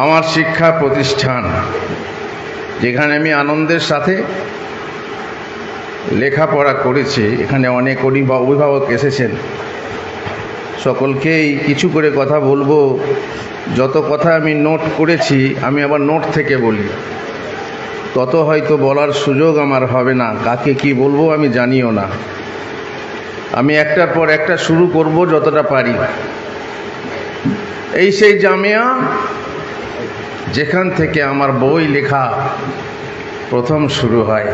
আমার শিক্ষা প্রতিষ্ঠান, যেখানে আমি আনন্দের সাথে লেখাপড়া করেছি, এখানে অনেক অভিভা- অভিভাবক এসেছেন। সকলকেই কিছু করে কথা বলব। যত কথা আমি নোট করেছি, আমি আবার নোট থেকে বলি। তত হয়তো বলার সুযোগ আমার হবে না, কাকে কি বলব আমি জানিও না। আমি একটার পর একটা শুরু করব যতটা পারি। এই সেই জামিয়া যেখান থেকে আমার বই লেখা প্রথম শুরু হয়।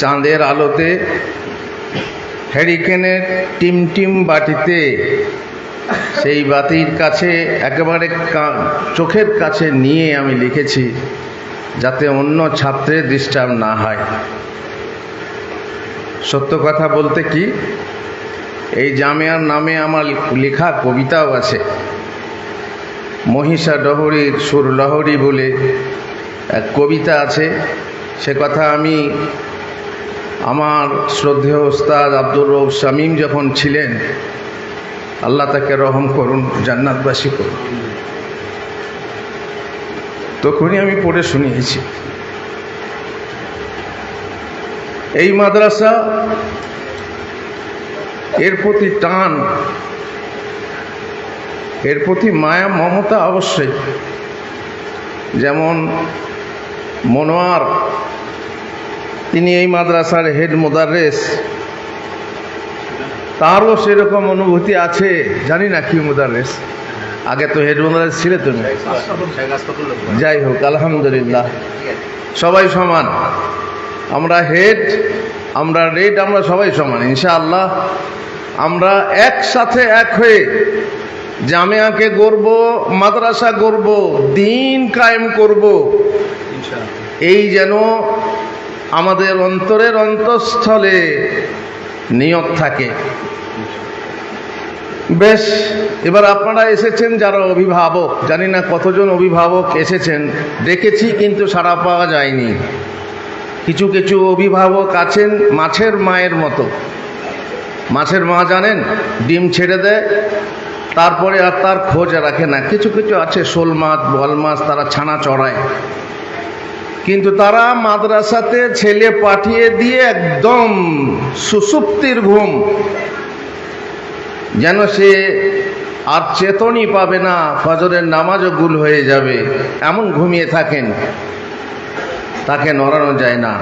চাঁদের আলোতে, হ্যারিকেনের টিম টিম বাটিতে, সেই বাতির কাছে, একেবারে চোখের কাছে নিয়ে আমি লিখেছি, যাতে অন্য ছাত্রের ডিস্টার্ব না হয়। সত্য কথা বলতে কি? এই জামিয়ার নামে আমার লেখা কবিতাও আছে। মহিষা ডহরির সুর লহরী বলে এক কবিতা আছে। সে কথা আমি আমার শ্রদ্ধেয় ওস্তাদ আব্দুর রৌফ শামীম যখন ছিলেন, আল্লাহ তাকে রহম করুন, জান্নাতবাসী করুন। তখনই আমি পড়ে শুনিয়েছি। এই মাদ্রাসা এর প্রতি টান এর প্রতি মায়া, মমতা অবশ্যই। যেমন মনোয়ার, তিনি এই মাদ্রাসার হেড মোদারেস তারও সেরকম অনুভূতি আছে, জানি না কি মোদারেস আগে তো হেড মোদারেস ছিলে তুমি। যাই হোক, আলহামদুলিল্লাহ। সবাই সমান। আমরা হেড, আমরা রেড, আমরা সবাই সমান, ইনশাআল্লাহ। আমরা একসাথে এক হয়ে জামিয়াকে গড়ব মাদ্রাসা গড়ব দিন কায়েম করব। এই যেন আমাদের অন্তরের অন্তঃস্থলে নিয়ত থাকে। বেশ এবার আপনারা এসেছেন যারা অভিভাবক জানি না কতজন অভিভাবক এসেছেন দেখেছি কিন্তু সাড়া পাওয়া যায়নি। কিছু কিছু অভিভাবক আছেন মাছের মায়ের মতো। মাছের মা জানেন ডিম ছেড়ে দেয় তারপরে আর তার খোঁজ রাখে না। কিছু কিছু আছে, শোল মাছ, বল মাছ, তারা ছানা চড়ায়। কিন্তু তারা মাদ্রাসাতে ছেলে পাঠিয়ে দিয়ে একদম সুসুপ্তির ঘুম। যেন সে আর চেতনই পাবে না, ফজরের নামাজও গুল হয়ে যাবে, এমন ঘুমিয়ে থাকেন। তাকে নড়ানো যায় না।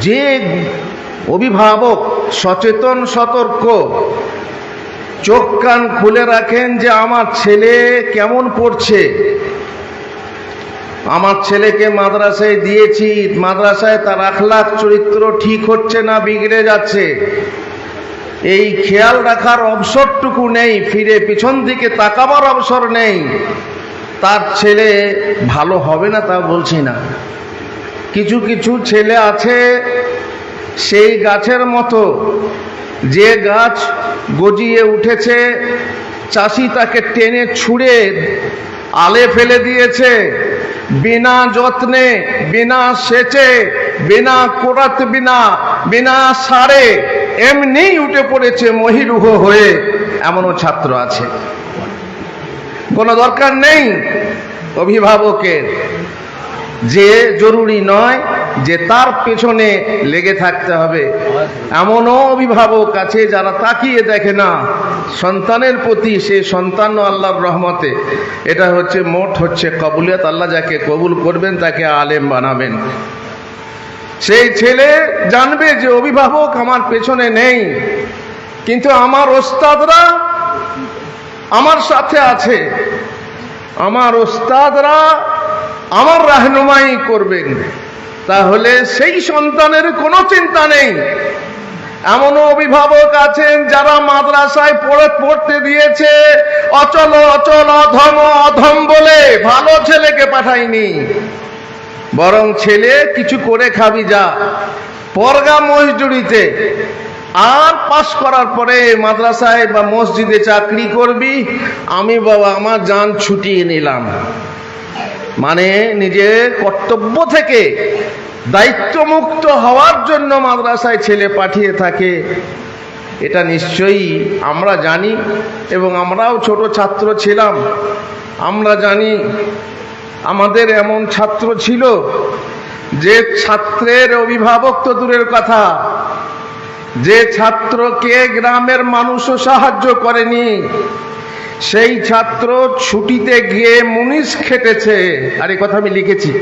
যে অভিভাবক সচেতন, সতর্ক চোখ কান খুলে রাখেন যে আমার ছেলে কেমন পড়ছে। আমার ছেলেকে মাদ্রাসায় দিয়েছি, মাদ্রাসায় তার আখলাখ চরিত্র ঠিক হচ্ছে না, বিগড়ে যাচ্ছে। এই খেয়াল রাখার অবসরটুকু নেই, ফিরে পিছন দিকে তাকাবার অবসর নেই। তার ছেলে ভালো হবে না তা বলছি না। কিছু কিছু ছেলে আছে সেই গাছের মতো। যে গাছ গজিয়ে উঠেছে, চাষি তাকে টেনে ছুঁড়ে আলে ফেলে দিয়েছে। বিনা যত্নে, বিনা সেচে, বিনা কোরাত বিনা বিনা সারে এমনিই উঠে পড়েছে মহিরুহ হয়ে। এমনও ছাত্র আছে। কোনো দরকার নেই অভিভাবকের। যে জরুরি নয় যে তার পেছনে লেগে থাকতে হবে। এমনও অভিভাবক আছে যারা তাকিয়ে দেখে না, সন্তানের প্রতি সে সন্তান আল্লাহর রহমতে। এটা হচ্ছে মোট হচ্ছে কবুলিয়ত, আল্লাহ যাকে কবুল করবেন তাকে আলেম বানাবেন। সেই ছেলে জানবে যে অভিভাবক আমার পেছনে নেই, কিন্তু আমার ওস্তাদরা আমার সাথে আছে। আমার ওস্তাদরা আমার রাহনুমাই করবেন। তাহলে সেই সন্তানের কোনো চিন্তা নেই। এমনও অভিভাবক আছেন যারা মাদ্রাসায় পড়ে পড়তে দিয়েছে, অচল অচল, অধম অধম বলে ভালো ছেলেকে পাঠায়নি। বরং ছেলে কিছু করে খাবি যা, পরগা মসজুরিতে আর পাশ করার পরে মাদ্রাসায় বা মসজিদে চাকরি করবি, আমি বাবা, আমার যান ছুটিয়ে নিলাম। মানে নিজের কর্তব্য থেকে দায়িত্বমুক্ত হওয়ার জন্য মাদ্রাসায় ছেলে পাঠিয়ে থাকে। এটা নিশ্চয়ই আমরা জানি এবং আমরাও ছোট ছাত্র ছিলাম। আমরা জানি আমাদের এমন ছাত্র ছিল যে ছাত্রের অভিভাবক তো দূরের কথা। যে ছাত্রকে গ্রামের মানুষও সাহায্য করেনি। সেই ছাত্র ছুটিতে গিয়ে মুনিশ খেটেছে। আর এই কথা আমি লিখেছি।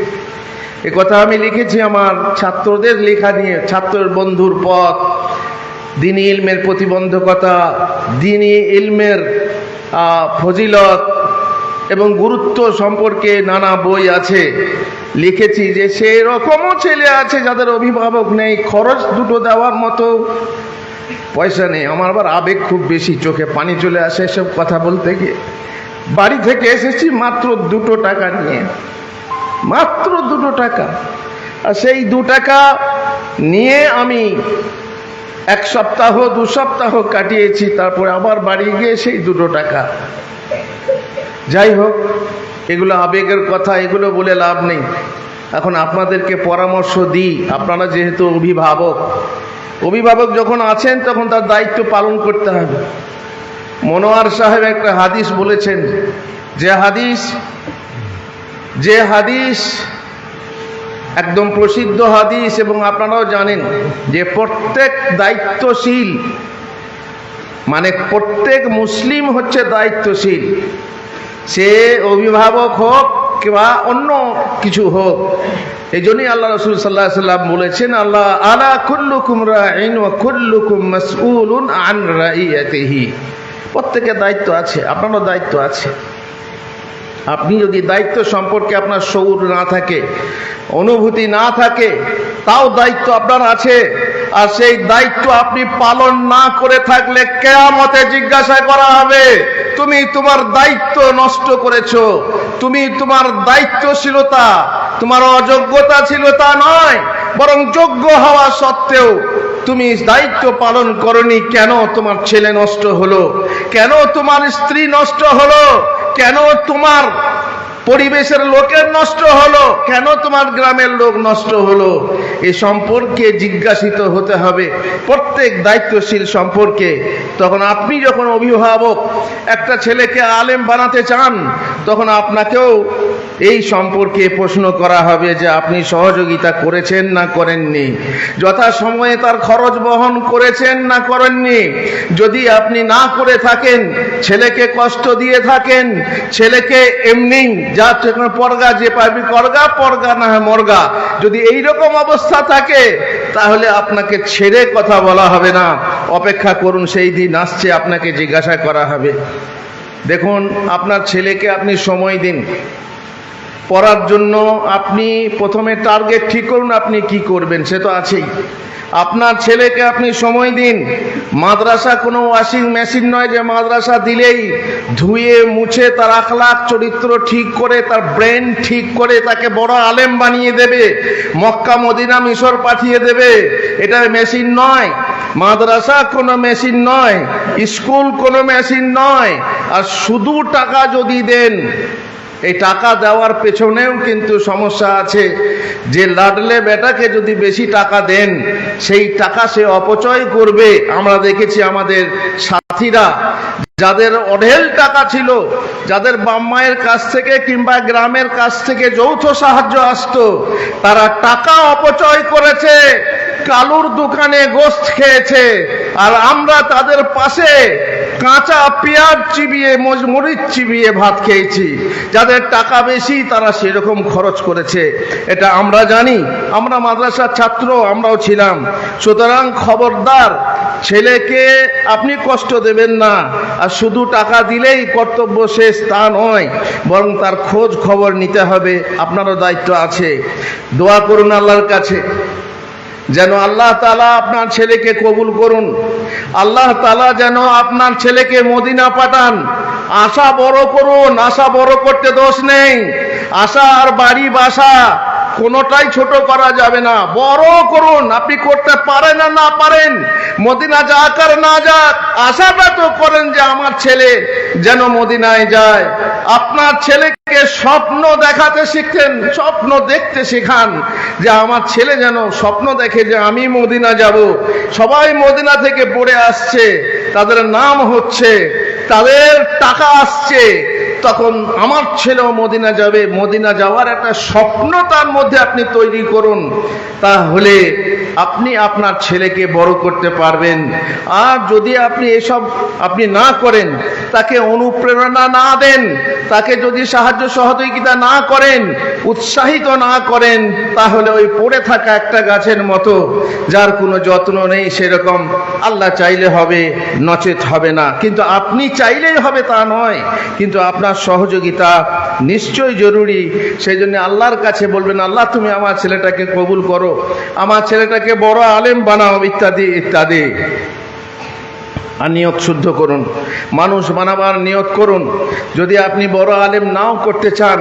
এ কথা আমি লিখেছি আমার ছাত্রদের লেখা নিয়ে, ছাত্রের বন্ধুর পথ, দিনী ইলমের প্রতিবন্ধকতা, দিনী ইলমের ফজিলত এবং গুরুত্ব সম্পর্কে নানা বই আছে। লিখেছি যে সেই রকমও ছেলে আছে যাদের অভিভাবক নেই, খরচ দুটো দেওয়ার মতো পয়সা নেই, আমার আবার আবেগ খুব বেশি, চোখে পানি চলে আসে এসব কথা বলতে গিয়ে। বাড়ি থেকে এসেছি মাত্র দুটো টাকা নিয়ে। মাত্র দুটো টাকা। আর সেই দু টাকা নিয়ে আমি এক সপ্তাহ, দু সপ্তাহ কাটিয়েছি, তারপরে আবার বাড়ি গিয়ে সেই দুটো টাকা। যাই হোক, এগুলো আবেগের কথা, এগুলো বলে লাভ নেই। এখন আপনাদেরকে পরামর্শ দিই, আপনারা যেহেতু অভিভাবক অভিভাবক যখন আছেন, তখন তার দায়িত্ব পালন করতে হবে। মনোয়ার সাহেব একটা হাদিস বলেছেন, যে হাদিস যে হাদিস একদম প্রসিদ্ধ হাদিস, এবং আপনারাও জানেন যে প্রত্যেক দায়িত্বশীল মানে প্রত্যেক মুসলিম হচ্ছে দায়িত্বশীল। সে অভিভাবক হোক কিংবা অন্য কিছু হোক, এই জন্যই আল্লাহ রসুল সাল্লাহ সাল্লাম বলেছেন, আল্লাহ আলা কুল্লুকুম রাইন প্রত্যেকের দায়িত্ব আছে, আপনারও দায়িত্ব আছে। আপনি যদি দায়িত্ব সম্পর্কে আপনার শৌর না থাকে, অনুভূতি না থাকে, তাও দায়িত্ব আপনার আছে। আর সেই দায়িত্ব আপনি পালন না করে থাকলে কেয়ামতে জিজ্ঞাসা করা হবে, তুমি তোমার দায়িত্ব নষ্ট করেছ, তুমি তোমার দায়িত্বশীলতা, তোমার অযোগ্যতা ছিল তা নয়, বরং যোগ্য হওয়া সত্ত্বেও তুমি দায়িত্ব পালন করনি, কেন তোমার ছেলে নষ্ট হলো? কেন তোমার স্ত্রী নষ্ট হলো? কেন তোমার পরিবেশের লোকের নষ্ট হলো। কেন তোমার গ্রামের লোক নষ্ট হলো? এ সম্পর্কে জিজ্ঞাসিত হতে হবে। প্রত্যেক দায়িত্বশীল সম্পর্কে। তখন আপনি যখন অভিভাবক, একটা ছেলেকে আলেম বানাতে চান, তখন আপনাকেও এই সম্পর্কে প্রশ্ন করা হবে যে আপনি সহযোগিতা করেছেন না করেননি। যথা সময়ে তার খরচ বহন করেছেন না করেননি। যদি আপনি না করে থাকেন, ছেলেকে কষ্ট দিয়ে থাকেন, ছেলেকে এমনি যা সেখানে পরগা, যে পাবি করগা, পরগা না হয় মরগা। যদি এইরকম অবস্থা থাকে, তাহলে আপনাকে ছেড়ে কথা বলা হবে না। অপেক্ষা করুন, সেই দিন আসছে, আপনাকে জিজ্ঞাসা করা হবে। দেখুন, আপনার ছেলেকে আপনি সময় দিন। পড়ার জন্য আপনি প্রথমে টার্গেট ঠিক করুন, আপনি কি করবেন, সে তো আছেই। আপনার ছেলেকে আপনি সময় দিন। মাদ্রাসা কোনো ওয়াশিং মেশিন নয় যে মাদ্রাসা দিলেই ধুয়ে, মুছে তার আখলাখ, চরিত্র ঠিক করে, তার ব্রেন ঠিক করে তাকে বড় আলেম বানিয়ে দেবে, মক্কা, মদিনা, মিশর পাঠিয়ে দেবে। এটা মেশিন নয়। মাদ্রাসা কোনো মেশিন নয়। স্কুল কোনো মেশিন নয়। আর শুধু টাকা যদি দেন এই টাকা দেওয়ার পেছনেও কিন্তু সমস্যা আছে। যে লাডলে বেটাকে যদি বেশি টাকা দেন, সেই টাকা সে অপচয় করবে। আমরা দেখেছি আমাদের সাথীরা, যাদের অঢেল টাকা ছিল, যাদের বাম্মায়ের কাছ থেকে কিংবা গ্রামের কাছ থেকে যৌথ সাহায্য আসতো, তারা টাকা অপচয় করেছে। কালুর দোকানে গোস্ত খেয়েছে। আর আমরা তাদের পাশে কাঁচা পেঁয়াজ চিবিয়ে মরিচ চিবিয়ে ভাত খেয়েছি। যাদের টাকা বেশি, তারা সেরকম খরচ করেছে। এটা আমরা জানি। আমরা মাদ্রাসার ছাত্র, আমরাও ছিলাম। সুতরাং খবরদার ছেলেকে আপনি কষ্ট দেবেন না। আর শুধু টাকা দিলেই কর্তব্য শেষ, তা নয়। বরং তার খোঁজ খবর নিতে হবে। আপনারও দায়িত্ব আছে। দোয়া করুন আল্লাহর কাছে। যেন আল্লাহ তালা আপনার ছেলেকে কবুল করুন। আল্লাহ তালা যেন আপনার ছেলেকে মদিনা পাঠান। আশা বড় করুন, আশা বড় করতে দোষ নেই। আশা আর বাড়ি বাসা কোনোটাই ছোট করা যাবে না। বড় করুন, আপনি করতে পারেন না না পারেন, মদিনা যাক আর না যাক আশাটা করেন যে আমার ছেলে যেন মদিনায় যায়। আপনার ছেলেকে স্বপ্ন দেখাতে শিখতেন স্বপ্ন দেখতে শেখান যে আমার ছেলে যেন স্বপ্ন দেখে যে আমি মদিনা যাব। সবাই মদিনা থেকে পড়ে আসছে, তাদের নাম হচ্ছে, তাদের টাকা আসছে তখন আমার ছেলেও মদিনা যাবে। মদিনা যাওয়ার একটা স্বপ্ন তার মধ্যে আপনি তৈরি করুন। তাহলে আপনি আপনার ছেলেকে বড় করতে পারবেন। আর যদি আপনি এসব আপনি না করেন, তাকে অনুপ্রেরণা না দেন, তাকে যদি সাহায্য সহযোগিতা না করেন, উৎসাহিত না করেন, তাহলে ওই পড়ে থাকা একটা গাছের মতো, যার কোনো যত্ন নেই সেরকম আল্লাহ চাইলে হবে, নচেত হবে না। কিন্তু আপনি চাইলেই হবে তা নয়। কিন্তু আপনার সহযোগিতা নিশ্চয়ই জরুরি। সেই জন্য আল্লাহর কাছে বলবেন, আল্লাহ, তুমি আমার ছেলেটাকে কবুল করো। আমার ছেলেটাকে বড় আলেম বানাও, ইত্যাদি ইত্যাদি। আর নিয়ত শুদ্ধ করুন। মানুষ বানাবার নিয়ত করুন। যদি আপনি বড় আলেম নাও করতে চান,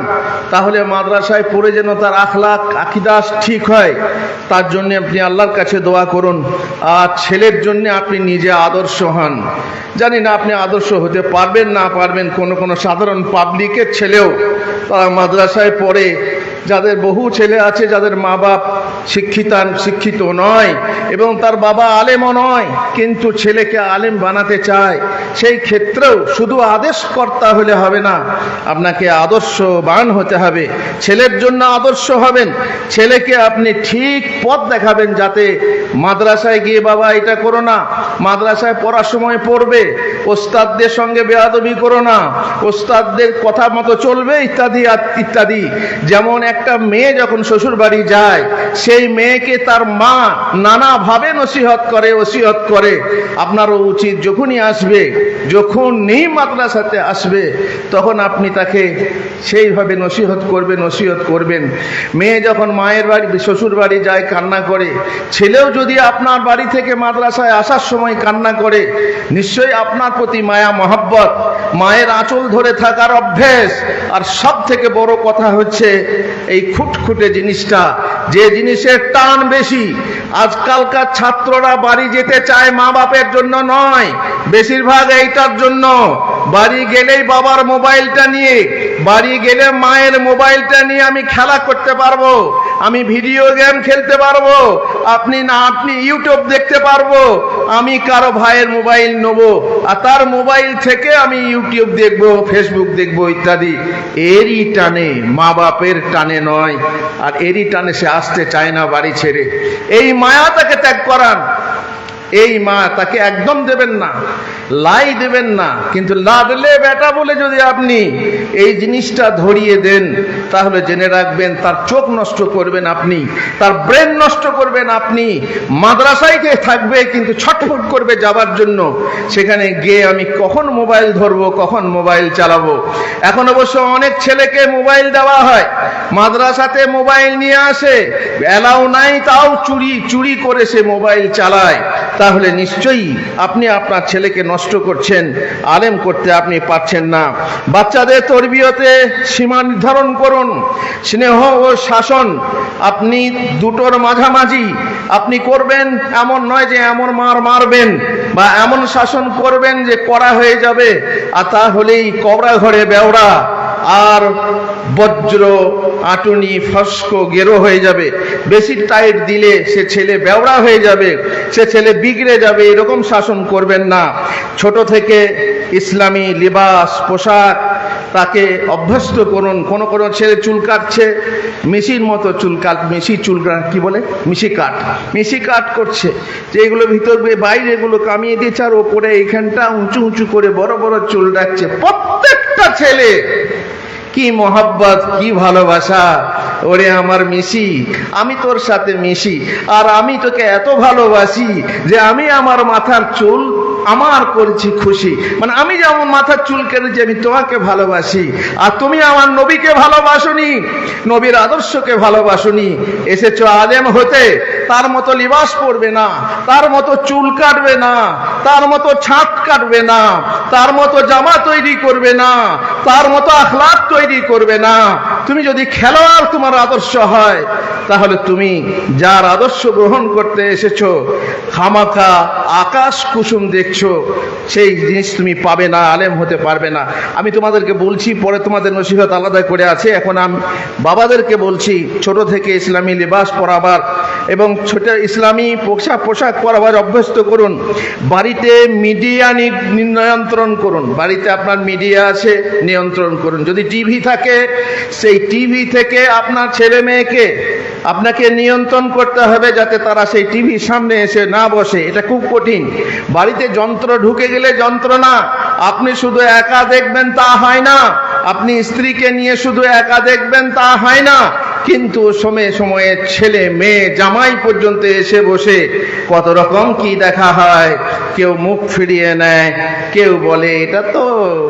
তাহলে মাদ্রাসায় পড়ে যেন তার আখলাক আকিদাস ঠিক হয়, তার জন্য আপনি আল্লাহর কাছে দোয়া করুন। আর ছেলের জন্য আপনি নিজে আদর্শ হন। জানি না আপনি আদর্শ হতে পারবেন না পারবেন, কোনো কোনো সাধারণ পাবলিকের ছেলেও তারা মাদ্রাসায় পড়ে যাদের বহু ছেলে আছে, যাদের মা বাপ শিক্ষিতান শিক্ষিত নয় এবং তার বাবা আলেমও নয়, কিন্তু ছেলেকে আলেম বানাতে চায়, সেই ক্ষেত্রেও শুধু আদেশকর্তা হলে হবে না, আপনাকে আদর্শবান হতে হবে, ছেলের জন্য আদর্শ হবেন, ছেলেকে আপনি ঠিক পথ দেখাবেন যাতে মাদ্রাসায় গিয়ে বাবা এটা করো না, মাদ্রাসায় পড়ার সময় পড়বে, ওস্তাদদের সঙ্গে বেয়াদবি করো না, ওস্তাদদের কথা মতো চলবে ইত্যাদি ইত্যাদি, যেমন একটা মেয়ে যখন শ্বশুর বাড়ি যায়, সেই মেয়েকে তার মা নানাভাবে নসিহত করে, ওসিহত করে। আপনারও উচিত যখনই আসবে, যখন নেই মাদ্রাসাতে আসবে, তখন আপনি তাকে সেইভাবে নসিহত করবে নসিহত করবেন। মেয়ে যখন মায়ের বাড়ি শ্বশুর বাড়ি যায়, কান্না করে, ছেলেও যদি আপনার বাড়ি থেকে মাদ্রাসায় আসার সময় কান্না করে, নিশ্চয়ই আপনার প্রতি মায়া, মহাব্বত মায়ের আঁচল ধরে থাকার অভ্যেস। আর সব থেকে বড় কথা হচ্ছে, এই খুটখুটে জিনিসটা, যে জিনিসের টান বেশি। আজকালকার ছাত্ররা বাড়ি যেতে চায় মা বাপের জন্য নয়, বেশিরভাগ এইটার জন্য। বাড়ি গেলেই বাবার মোবাইলটা নিয়ে, বাড়ি গেলে মায়ের মোবাইলটা নিয়ে আমি খেলা করতে পারব। আমি ভিডিও গেম খেলতে পারব। আপনি না, আপনি ইউটিউব দেখতে পারব। আমি কারও ভাইয়ের মোবাইল নেব। আর তার মোবাইল থেকে আমি ইউটিউব দেখব ফেসবুক দেখব ইত্যাদি। এরই টানে মা বাপের টানে নয়। আর এরই টানে সে আসতে চায় না বাড়ি ছেড়ে। এই মায়া তাকে ত্যাগ করান। এই মা তাকে একদম দেবেন না, লাই দেবেন না, কিন্তু লাদলে বেটা বলে যদি আপনি এই জিনিসটা ধরিয়ে দেন, তাহলে জেনে রাখবেন তার চোখ নষ্ট করবেন আপনি, তার ব্রেন নষ্ট করবেন আপনি, মাদ্রাসায় গিয়ে থাকবে কিন্তু ছটফট করবে যাবার জন্য, সেখানে গিয়ে আমি কখন মোবাইল ধরবো, কখন মোবাইল চালাবো। এখন অবশ্য অনেক ছেলেকে মোবাইল দেওয়া হয়, মাদ্রাসাতে মোবাইল নিয়ে আসে এলাও নাই তাও চুরি চুরি করে সে মোবাইল চালায়। তাহলে নিশ্চয়ই আপনি আপনার ছেলেকে নষ্ট করছেন, আলেম করতে আপনি পারছেন না। বাচ্চাদের তরবিয়তে সীমা নির্ধারণ করুন, স্নেহ ও শাসন। আপনি দুটোর মাঝামাঝি। আপনি করবেন এমন নয় যে এমন মার মারবেন বা এমন শাসন করবেন যে করা হয়ে যাবে, আর তাহলেই কবরা ঘরে বেওড়া আর বজ্র, আটুনি, ফস্ক, গেরো হয়ে যাবে। বেশি টাইট দিলে সে ছেলে বেওড়া হয়ে যাবে, সে ছেলে বিগড়ে যাবে, এরকম শাসন করবেন না। ছোট থেকে ইসলামী লিবাস, পোশাক তাকে অভ্যস্ত করুন, কোনো কোনো ছেলে চুল কাটছে, মিশির মতো চুল কাট মিশি চুল কা- কি বলে? মিশি কাট মিশি কাট করছে। যে এগুলো ভিতর বাইরে এগুলো কামিয়ে দিচ্ছে আর ওপরে এইখানটা উঁচু উঁচু করে বড় বড় চুল রাখছে প্রত্যেকটা ছেলে, কি মহাব্বত, কি ভালোবাসা। ওরে আমার মিশি, আমি তোর সাথে মিশি, আর আমি তোকে এত ভালোবাসি যে আমি আমার মাথার চুল আমার করেছি খুশি। মানে আমি যেমন মাথার চুল কেটেছি, আমি তোমাকে ভালোবাসি। আর তুমি আমার নবীকে ভালোবাসনি, নবীর আদর্শকে ভালোবাসনি। এসেছ আলেম হতে, তার মতো লিবাস পরবে না, তার মতো চুল কাটবে না, তার মতো ছাদ কাটবে না, তার মতো জামা তৈরি করবে না, তার মতো আখলাক তৈরি করবে না। তুমি যদি খেলোয়াড় তোমার আদর্শ হয়, তাহলে তুমি যার আদর্শ গ্রহণ করতে এসেছ, খামাখা আকাশ কুসুম দেখছ, সেই জিনিস তুমি পাবে না, আলেম হতে পারবে না। আমি তোমাদেরকে বলছি, পরে তোমাদের নসিহত আলাদা করে আছে। এখন আমি বাবাদেরকে বলছি, ছোট থেকে ইসলামী লিবাস পরাবার এবং ছোট ইসলামী পোশাক পোশাক পরাবার অভ্যস্ত করুন। বাড়িতে মিডিয়া নিয়ন্ত্রণ করুন। বাড়িতে আপনার মিডিয়া আছে, নিয়ন্ত্রণ করুন। যদি টিভি থাকে, সেই টিভি থেকে আপনার ছেলে মেয়েকে আপনাকে নিয়ন্ত্রণ করতে হবে, যাতে তারা সেই টিভির সামনে এসে না বসে। এটা খুব কঠিন। বাড়িতে যন্ত্র ঢুকে গেলে যন্ত্রণা আপনি শুধু একা দেখবেন তা হয় না। আপনি স্ত্রীকে নিয়ে শুধু একা দেখবেন তা হয় না। কিন্তু সময়ে সময়ে ছেলে, মেয়ে, জামাই পর্যন্ত এসে বসে কত রকম কি দেখা হয়। কেউ মুখ ফিরিয়ে নেয়, কেউ বলে, এটা তো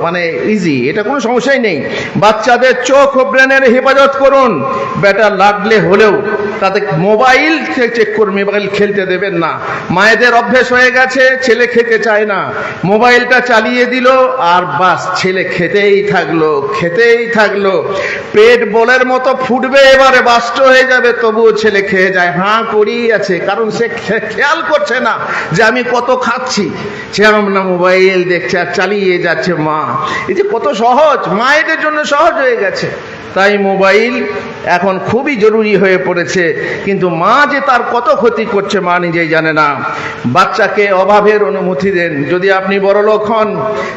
মানে ইজি এটা কোনো সমস্যাই নেই। বাচ্চাদের চোখ ও ব্রেনের হেফাজত করুন। বেটা লাগলে হলেও তাতে মোবাইল চেক করুন, মোবাইল খেলতে দেবেন না। মায়েদের অভ্যেস হয়ে গেছে, ছেলে খেতে চায় না। মোবাইলটা চালিয়ে দিল আর বাস, ছেলে খেতেই থাকল খেতেই থাকল। পেট বলের মতো ফুটবে এবারে বাষ্ট হয়ে যাবে, তবুও ছেলে খেয়ে যায়। হাঁ করেই আছে, কারণ সে খেয়াল করছে না যে আমি কত খাচ্ছি। সে আমরা মোবাইল দেখছে আর চালিয়ে যাচ্ছে মা। এই যে কত সহজ, মায়েদের জন্য সহজ হয়ে গেছে। তাই মোবাইল এখন খুবই জরুরি হয়ে পড়েছে। কিন্তু মা যে তার কত ক্ষতি করছে, মা নিজেই জানে না। বাচ্চাকে অভাবের অনুমতি দেন। যদি আপনি বড় লোক হন,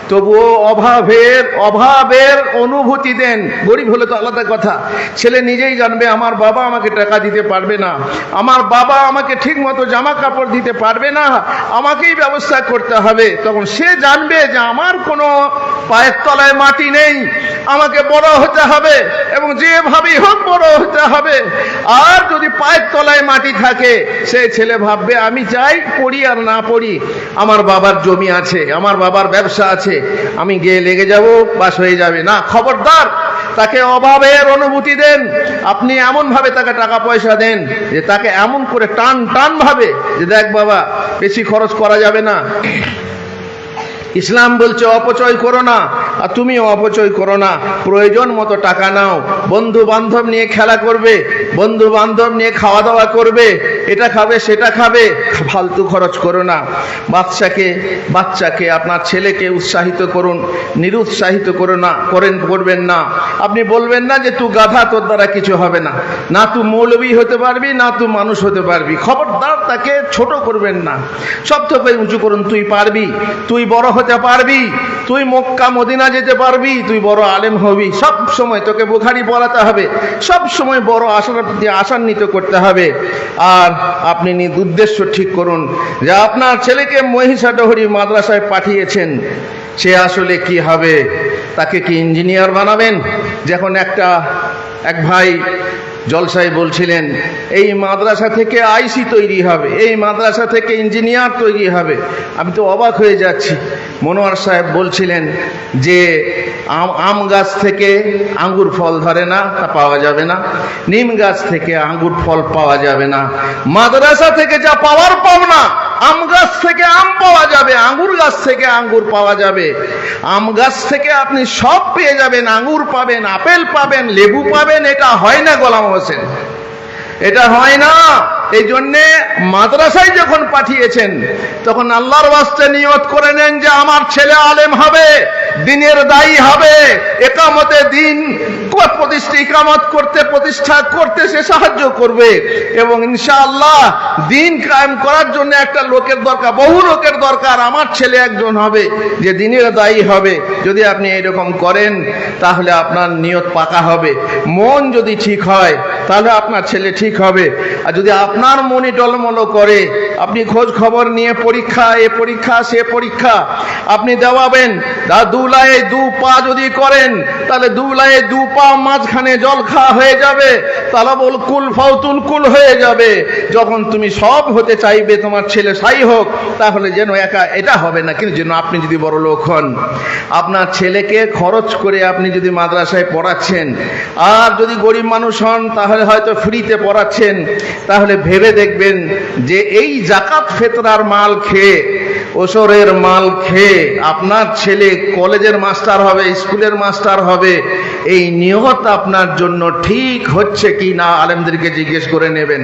তবুও অভাবের অভাবের অনুভূতি দেন। গরিব হলে তো আলাদা কথা। ছেলে নিজেই জানবে, আমার বাবা আমাকে টাকা দিতে পারবে না। আমার বাবা আমাকে ঠিক মতো জামা কাপড় দিতে পারবে না। আমাকেই ব্যবস্থা করতে হবে। তখন সে জানবে যে আমার কোনো পায়ের তলায় মাটি নেই। আমাকে বড় হতে হবে এবং যেভাবেই হোক বড় হতে হবে। আর যদি পায়ের তলায় মাটি থাকে, সে ছেলে ভাববে, আমি চাই পড়ি আর না পড়ি। আমার বাবার জমি আছে, আমার বাবার ব্যবসা আছে। আমি গিয়ে লেগে যাব, বাস হয়ে যাবে। না, খবরদার তাকে অভাবের অনুভূতি দেন। আপনি এমন ভাবে তাকে টাকা পয়সা দেন যে তাকে এমন করে টান টান ভাবে যে দেখ বাবা, বেশি খরচ করা যাবে না। ইসলাম বলছে, অপচয় করো না। আর তুমিও অপচয় করো না। প্রয়োজন মতো টাকা নাও। বন্ধু বান্ধব নিয়ে খেলা করবে বন্ধু বান্ধব নিয়ে খাওয়া দাওয়া করবে, এটা খাবে, সেটা খাবে, ফালতু খরচ করো না। বাচ্চাকে বাচ্চাকে, আপনার ছেলেকে উৎসাহিত করুন, নিরুৎসাহিত করো না, করেন, করবেন না। আপনি বলবেন না যে তুই গাধা, তোর দ্বারা কিছু হবে না। না তুই মৌলবী হতে পারবি, না তুই মানুষ হতে পারবি। খবরদার তাকে ছোট করবেন না। সব থেকে উঁচু করুন, তুই পারবি, তুই বড় হতে পারবি। তুই মক্কা, মদিনা যেতে পারবি। তুই বড় আলেম হবি। সব সময় তোকে বুখারি পড়াতে হবে। সব সময় বড় আশার প্রতি আশান্বিত করতে হবে। আর আপনি উদ্দেশ্য ঠিক করুন যে আপনার ছেলেকে মহিষাডহরি মাদ্রাসায় পাঠিয়েছেন। সে আসলে কি হবে? তাকে কি ইঞ্জিনিয়ার বানাবেন? যখন একটা এক ভাই জলসাই বলছিলেন, এই মাদ্রাসা থেকে আইসি তৈরি হবে, এই মাদ্রাসা থেকে ইঞ্জিনিয়ার তৈরি হবে। আমি তো অবাক হয়ে যাচ্ছি। মনোয়ার সাহেব বলছিলেন যে আম গাছ থেকে আঙ্গুর ফল ধরে না, তা পাওয়া যাবে না। নিম গাছ থেকে আঙ্গুর ফল পাওয়া যাবে না। মাদ্রাসা থেকে যা পাওয়ার পাব না, আম গাছ থেকে আম পাওয়া যাবে, আঙ্গুর গাছ থেকে আঙ্গুর পাওয়া যাবে। আম গাছ থেকে আপনি সব পেয়ে যাবেন, আঙ্গুর পাবেন, আপেল পাবেন, লেবু পাবেন, এটা হয় না গোলাম হোসেন। এটা হয় না। এই জন্যে মাদ্রাসায় যখন পাঠিয়েছেন, তখন আল্লাহর বাস্তে নিয়ত করে নেন যে আমার ছেলে আলেম হবে, দিনের দায়ী হবে, একামতে দিন প্রতিষ্ঠা, ইকামত করতে, প্রতিষ্ঠা করতে সে সাহায্য করবে। এবং ইনশাআল্লাহ দিন কায়েম করার জন্য একটা লোকের দরকার, বহু লোকের দরকার। আমার ছেলে একজন হবে, যে দিনের দায়ী হবে। যদি আপনি এরকম করেন, তাহলে আপনার নিয়ত পাকা হবে। মন যদি ঠিক হয়, তাহলে আপনার ছেলে ঠিক হবে। আর যদি আপনার মনে টলমল করে, আপনি খোঁজ খবর নিয়ে পরীক্ষা, এ পরীক্ষা, সে পরীক্ষা আপনি দেওয়াবেন। দু লায়ে দু পা যদি করেন, তাহলে দু লাই দু পা মাঝখানে জল খাওয়া হয়ে যাবে, তালাবুল কুল ফাউতুল কুল হয়ে যাবে। যখন তুমি সব হতে চাইবে, তোমার ছেলে সাই হোক, তাহলে যেন একা এটা হবে না। কিন্তু যেন আপনি যদি বড় লোক হন, আপনার ছেলেকে খরচ করে আপনি যদি মাদ্রাসায় পড়াচ্ছেন, আর যদি গরিব মানুষ হন, তাহলে হয়তো ফ্রিতে পড়াচ্ছেন। তাহলে ভেবে দেখবেন যে এই জাকাত ফেতরার মাল খেয়ে, ওসরের মাল খেয়ে, আপনার ছেলে কলেজের মাস্টার হবে, স্কুলের মাস্টার হবে, এই নিয়ত আপনার জন্য ঠিক হচ্ছে কি না? আলেমদেরকে জিজ্ঞেস করে নেবেন।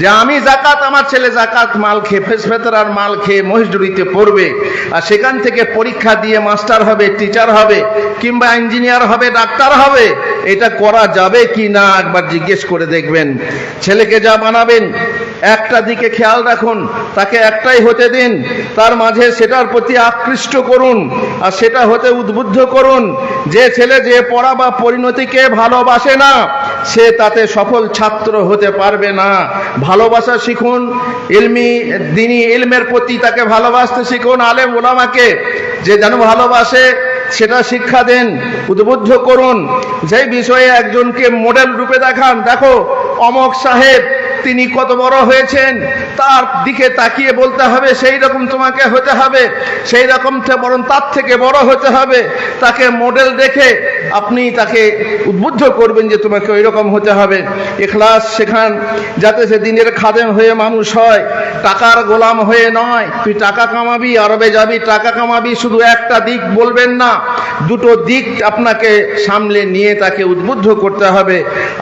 যে আমি জাকাত আমার ছেলে জাকাত মাল খেয়ে ফেস ফেতরার মাল খেয়ে মহিষডুরিতে পড়বে, আর সেখান থেকে পরীক্ষা দিয়ে মাস্টার হবে, টিচার হবে, কিংবা ইঞ্জিনিয়ার হবে, ডাক্তার হবে, এটা করা যাবে কি না? একবার জিজ্ঞেস করে দেখবেন। ছেলেকে যা বানাবেন একটা দিকে খেয়াল রাখুন, তাকে একটাই হতে দিন, তার মাঝে সেটার প্রতি আকৃষ্ট করুন, আর সেটা হতে উদ্বুদ্ধ করুন। যে ছেলে যে পড়া বা পরিণতিকে ভালোবাসে না, সে তাতে সফল ছাত্র হতে পারবে না। ভালোবাসা শিখুন, ইলমি, দিনী ইলমের প্রতি তাকে ভালোবাসতে শিখুন, আলেম ওলামাকে যে যেন ভালোবাসে, সেটা শিক্ষা দেন, উদ্বুদ্ধ করুন। যেই বিষয়ে একজনকে মডেল রূপে দেখান, দেখো, অমক সাহেব তিনি কত বড় হয়েছেন, তার দিকে তাকিয়ে বলতে হবে, সেই রকম তোমাকে হতে হবে, সেই রকম বরং তার থেকে বড় হতে হবে। তাকে মডেল দেখে আপনি তাকে উদ্বুদ্ধ করবেন যে তোমাকে ওই রকম হতে হবে। এখলাস শেখান যাতে সে দিনের খাদেম হয়ে মানুষ হয়, টাকার গোলাম হয়ে নয়। তুই টাকা কামাবি, আরবে যাবি, টাকা কামাবি, শুধু একটা দিক বলবেন না, দুটো দিক আপনাকে সামলে নিয়ে তাকে উদ্বুদ্ধ করতে হবে।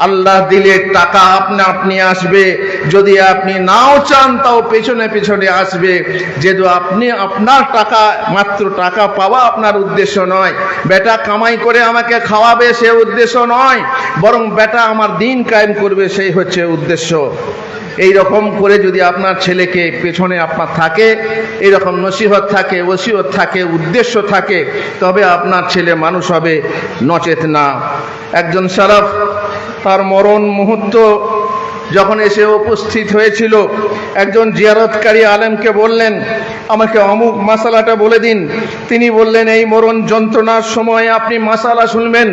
আল্লাহ দিলে টাকা আপনা আপনি আসবে যদি আপনি নাও চান, তাও পেছনে পেছনে আসবে। যেহেতু আপনি আপনার টাকা, মাত্র টাকা পাওয়া আপনার উদ্দেশ্য নয়। বেটা কামাই করে আমাকে খাওয়াবে, সে উদ্দেশ্য নয়। বরং বেটা আমার দিন কায়েম করবে, সেই হচ্ছে উদ্দেশ্য। এই রকম করে যদি আপনার ছেলেকে পেছনে আপনার থাকে এই রকম নসিহত থাকে, ওসিহত থাকে, উদ্দেশ্য থাকে, তবে আপনার ছেলে মানুষ হবে নচেত না। একজন সারাফ তার মরণ মুহূর্ত যখন এসে উপস্থিত হয়েছিল, একজন জিয়ারতকারী আলেমকে বললেন, আমাকে অমুক মাসালাটা বলে দিন। তিনি বললেন, এই মরণ যন্ত্রণার সময় আপনি মাসালা শুনবেন।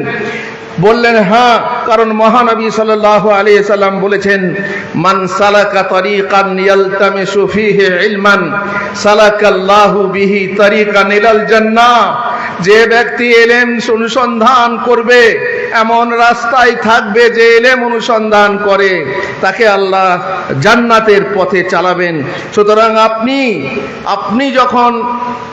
বললেন হ্যাঁ কারণ মহানবী সাল্লাহ আলী সাল্লাম বলেছেন, মান সালাকা তরিকান ইয়ালতামিসু ফিহি ইলমান, সালাকাল্লাহু বিহি তরিকান ইলাল জান্নাহ। যে ব্যক্তি এলেম অনুসন্ধান করবে, এমন রাস্তায় থাকবে যে এলেম অনুসন্ধান করে, তাকে আল্লাহ জান্নাতের পথে চালাবেন। সুতরাং আপনি আপনি যখন,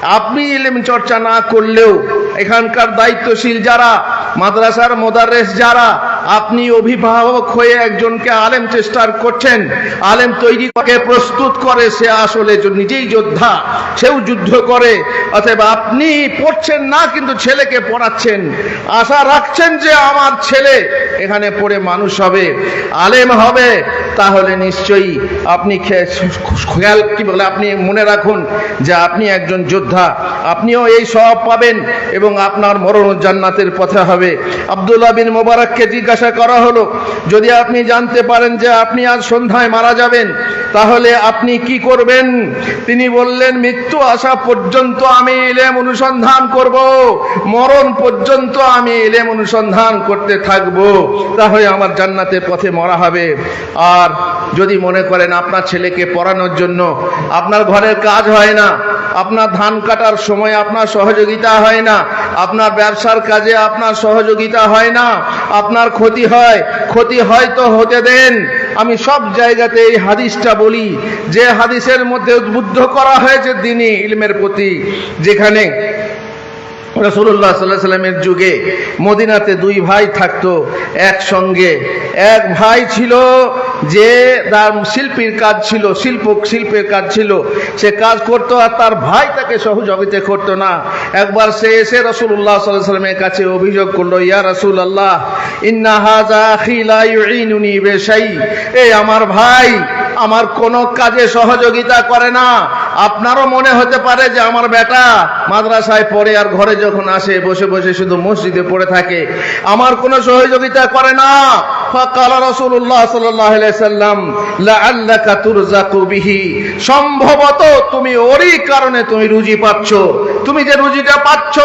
আপনি এলেম চর্চা না করলেও, এখানকার দায়িত্বশীল যারা, মাদ্রাসার মোদারেস যারা, আপনি অভিভাবক হয়ে একজনকে আলেম চেষ্টা করছেন, আলেম তৈরি করে প্রস্তুত করে, সে আসলে নিজেই যোদ্ধা, সেও যুদ্ধ করে, অতএব আপনি পড়ছেন না, কিন্তু ছেলেকে পড়াচ্ছেন। আশা রাখছেন যে আমার ছেলে এখানে পড়ে মানুষ হবে, আলেম হবে। তাহলে নিশ্চয়ই আপনি খেয়াল কি বলে, আপনি মনে রাখুন যে আপনি একজন যোদ্ধা। আপনিও এই সব পাবেন এবং আপনার মরণ জান্নাতের পথে হবে। আব্দুল্লাহ বিন মোবারককে জিজ্ঞাসা করা হলো, যদি আপনি জানতে পারেন যে আপনি আজ সন্ধ্যায় মারা যাবেন, তাহলে আপনি কি করবেন? তিনি বললেন, মৃত্যু আসা পর্যন্ত আমি এলেম অনুসন্ধান করব। মরণ পর্যন্ত আমি এলেম অনুসন্ধান করতে থাকব, তাহলে আমার জান্নাতের পথে মরা হবে। আর যদি মনে করেন আপনার ছেলেকে পড়ানোর জন্য আপনার ঘরের কাজ হয় না, আপনার ধান কাটার সময় আপনার সহযোগিতা হয় না, আপনার ব্যবসার কাজে আপনার সহযোগিতা হয় না, আপনার ক্ষতি হয় ক্ষতি হয় তো হতে দেন। আমি সব জায়গাতে এই হাদিসটা বলি, যে হাদিসের মধ্যে উদ্বুদ্ধ করা হয়েছে দিনই ইলমের প্রতি, যেখানে রসুল্লাহ সাল্লাহ সাল্লামের যুগে মদিনাতে দুই ভাই থাকতো, একসঙ্গে। এক ভাই ছিল যে তার শিল্পীর কাজ ছিল, শিল্প, শিল্পের কাজ ছিল। সে কাজ করতো আর তার ভাই তাকে সহযোগিতা করতো না। একবার সে এসে রসুল্লাহ সাল্লাহ সাল্লামের কাছে অভিযোগ করল, ইয়া রসুল আল্লাহ ইন্না হাজা বেশাই। এই আমার ভাই আমার কোনো কাজে সহযোগিতা করে না। আপনারও মনে হতে পারে যে আমার বেটা মাদ্রাসায় পড়ে আর ঘরে যখন আসে, বসে বসে শুধু মসজিদে পড়ে থাকে। আমার কোনো সহযোগিতা করে না। সম্ভবত তুমি ওরই কারণে তুমি রুজি পাচ্ছ। তুমি যে রুজিটা পাচ্ছ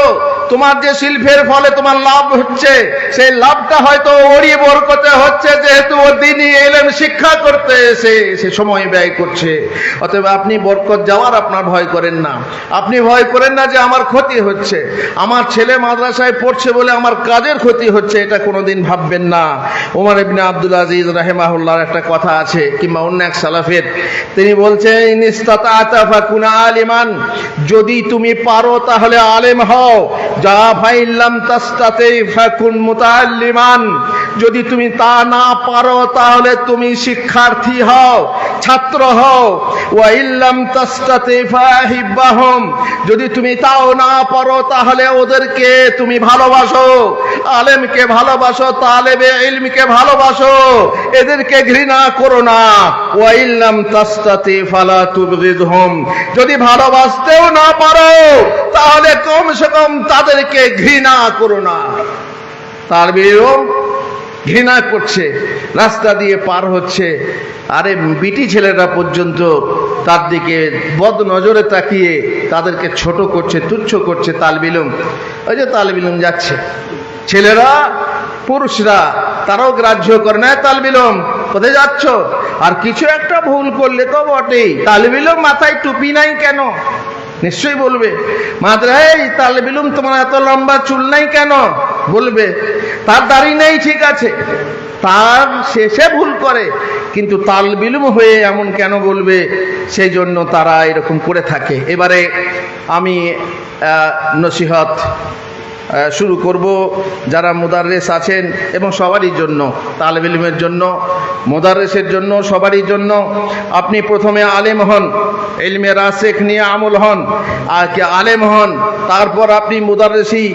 তোমার যে শিল্পের ফলে তোমার লাভ হচ্ছে, সেই লাভটা হয়তো ওরই বরকতে হচ্ছে, যেহেতু ও দিনই এলেন, শিক্ষা করতে এসে সে সময় ব্যয় করছে। অতএব আপনি বরকত যাওয়ার আপনার ভয় করেন না। আপনি ভয় করেন না যে আমার ক্ষতি হচ্ছে। আমার ছেলে মাদ্রাসায় পড়ছে বলে আমার কাজের ক্ষতি হচ্ছে, এটা কোনোদিন ভাববেন না। ওমর ইবনে আব্দুল আজিজ রাহেমাহুল্লাহর একটা কথা আছে, কিংবা অন্য এক সালাফের। তিনি বলছেন ইনিস্তাতা আলিমান। যদি তুমি পারো তাহলে আলেম হও যা ফাইল্লাম ফাকুন যদি তুমি তা না পারো, তাহলে তুমি শিক্ষার্থী হও, ছাত্র হও। ওয়া ইল্লাম তাস্তাতে ফাহিব্বাহুম। যদি তুমি তাও না পারো, তাহলে ওদেরকে তুমি ভালোবাসো। আলেমকে ভালোবাসো, তালেবে ইলমকে ভালোবাসো। এদেরকে ঘৃণা করো না। ওয়াইল্লাম তাস্তাতি ফালা তুবগিদহুম। যদি ভালোবাসতেও না পারো তাহলে কমসে কম তাদেরকে ঘৃণা করো না। তার বিরম ঘৃণা করছে, রাস্তা দিয়ে পার হচ্ছে। আরে বিটি ছেলেরা পর্যন্ত তার দিকে বদ নজরে তাকিয়ে তাদেরকে ছোট করছে, তুচ্ছ করছে তালবিলুম। ওই যে তালবিলুম যাচ্ছে। ছেলেরা, পুরুষরা, তারাও গ্রাহ্য করে না তালবিলম, কোথায় যাচ্ছ? আর কিছু একটা ভুল করলে তো বটেই। তালবিলম মাথায় টুপি নাই কেন? নিশ্চয়ই বলবে। মাত্র এই তালে বিলুম তোমার এত লম্বা চুল নাই কেন? বলবে, তার দাড়ি নেই, ঠিক আছে। তার শেষে ভুল করে, কিন্তু তাল বিলুম হয়ে এমন কেন বলবে? সেই জন্য তারা এরকম করে থাকে। এবারে আমি নসিহত শুরু করব। যারা মুদাররেস আছেন এবং সবারই জন্য, তালেব ইলমের জন্য, মুদাররেসের জন্য সবারই জন্য, আপনি প্রথমে আলেম হন, ইলমে রাসেখ নিয়ে আমল হন, আর কি আলেম হন, তারপর আপনি মুদাররেসি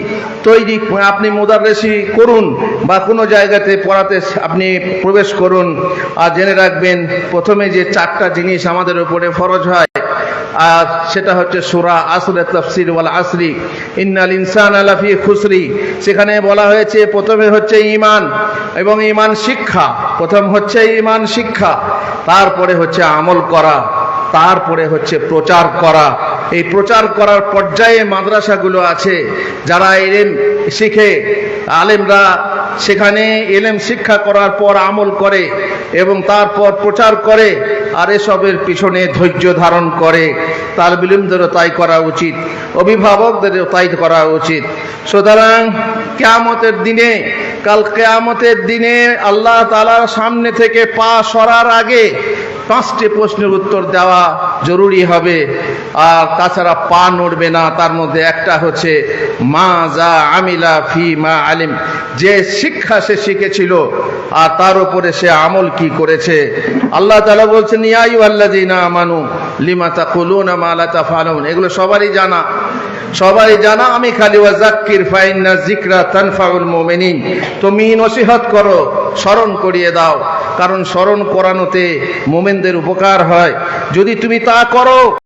তৈরি, আপনি মুদাররেসি করুন বা কোনো জায়গাতে পড়াতে আপনি প্রবেশ করুন। আর জেনে রাখবেন, প্রথমে যে চারটা জিনিস আমাদের উপরে ফরজ হয় আর সেটা হচ্ছে সুরা আসরে তফসির ওয়াল আসরি। ইন্নাল ইনসান আলাফি খুসরি। সেখানে বলা হয়েছে, প্রথমে হচ্ছে ইমান এবং ইমান শিক্ষা। প্রথম হচ্ছে ইমান শিক্ষা, তারপরে হচ্ছে আমল করা, তারপরে হচ্ছে প্রচার করা। এই প্রচার করার পর্যায়ে মাদ্রাসাগুলো আছে, যারা এলেম শিখে, আলেমরা সেখানে এলেম শিক্ষা করার পর আমল করে এবং তারপর প্রচার করে। আর এসবের পিছনে ধৈর্য ধারণ করে। তার বিলুমদেরও তাই করা উচিত। অভিভাবকদেরও তাই করা উচিত। সুতরাং কেয়ামতের দিনে, কাল কেয়ামতের দিনে আল্লাহ তালার সামনে থেকে পা সরার আগে পাঁচটি প্রশ্নের উত্তর দেওয়া জরুরি হবে। আর তাছাড়া পা নড়বে না, তার মধ্যে একটা হচ্ছে, মা যা আমিলা ফি মা আলিম। যে শিক্ষা সে শিখেছিল, আর তার উপরে সে আমল কি করেছে? আল্লাহ তালা বলছেন ইয়াই আল্লাহ না মানু লিমা তা কুলুনা মালা তা ফালুন এগুলো সবারই জানা। সবাই জানা, আমি খালি ওয়া জাক্কির ফাইন্না জিকরা তানফাউল মুমিনিন। তুমি নসিহত করো। স্মরণ করিয়ে দাও। কারণ স্মরণ করানোতে মোমেনদের উপকার হয়। যদি তুমি তা করো